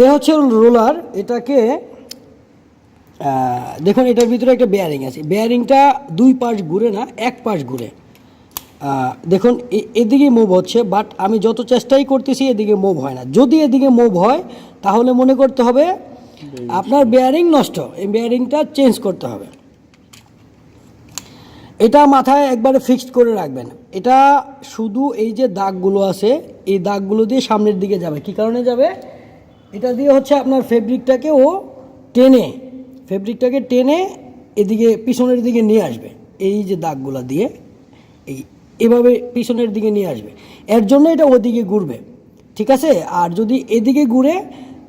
তো হচ্ছে রোলার এটাকে দেখুন এটার ভিতরে একটা বেয়ারিং আছে। বেয়ারিংটা দুই পাশ ঘুরে না, এক পাশ ঘুরে। দেখুন এদিকে মুভ হচ্ছে বাট আমি যত চেষ্টাই করতেছি এদিকে মুভ হয় না। যদি এদিকে মুভ হয়, তাহলে মনে করতে হবে আপনার বেয়ারিং নষ্ট। এই বেয়ারিংটা চেঞ্জ করতে হবে। এটা মাথায় একবারে ফিক্সড করে রাখবেন। এটা শুধু এই যে দাগগুলো আছে, এই দাগগুলো দিয়ে সামনের দিকে যাবে। কি কারণে যাবে? এটা দিয়ে হচ্ছে আপনার ফেব্রিকটাকে ও টেনে ফেব্রিকটাকে টেনে এদিকে পিছনের দিকে নিয়ে আসবে। এই যে দাগগুলা দিয়ে এই এভাবে পিছনের দিকে নিয়ে আসবে। এর জন্য এটা ওদিকে ঘুরবে, ঠিক আছে? আর যদি এদিকে ঘুরে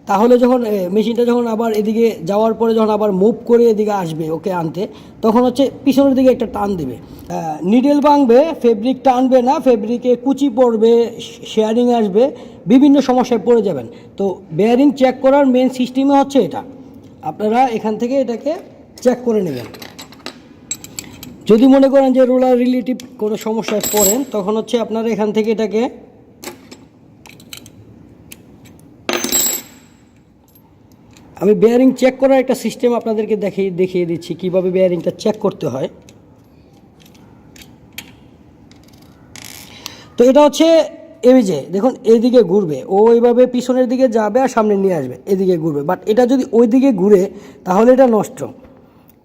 তাহলে যখন মেশিনটা যখন আবার এদিকে যাওয়ার পরে যখন আবার মুভ করে এদিকে আসবে ওকে আনতে, তখন হচ্ছে পিছনের দিকে একটা টান দেবে। নিডেল ভাঙবে ফেব্রিক টানবে না ফেব্রিকে কুচি পড়বে শেয়ারিং আসবে, বিভিন্ন সমস্যায় পড়ে যাবেন। তো বেয়ারিং চেক করার মেন সিস্টেমে হচ্ছে এটা। আপনারা এখান থেকে এটাকে চেক করে নেবেন। যদি মনে করেন যে রোলার রিলেটিভ কোনো সমস্যায় পড়েন, তখন হচ্ছে আপনারা এখান থেকে এটাকে আমি বেয়ারিং চেক করার একটা সিস্টেম আপনাদেরকে দেখিয়ে দেখিয়ে দিচ্ছি, কীভাবে বেয়ারিংটা চেক করতে হয়। তো এটা হচ্ছে এই যে, দেখুন এদিকে ঘুরবে। ও এইভাবে পিছনের দিকে যাবে আর সামনে নিয়ে আসবে এদিকে ঘুরবে। বাট এটা যদি ওই দিকে ঘুরে, তাহলে এটা নষ্ট।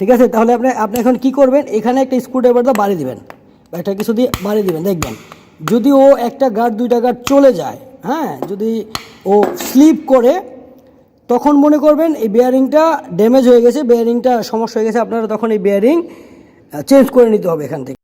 ঠিক আছে? তাহলে আপনি আপনি এখন কি করবেন? এখানে একটা স্ক্রুড্রাইভারটা বাড়ি দিবেন। বা একটা কিছু দিয়ে বাড়ি দিবেন, দেখবেন। যদি ও একটা গার্ড দুইটা গার্ড চলে যায় হ্যাঁ? যদি ও স্লিপ করে তখন মনে করবেন এই বেয়ারিংটা ড্যামেজ হয়ে গেছে বেয়ারিংটা সমস্যা হয়ে গেছে, আপনারা তখন এই বেয়ারিং চেঞ্জ করে নিতে হবে এখান থেকে।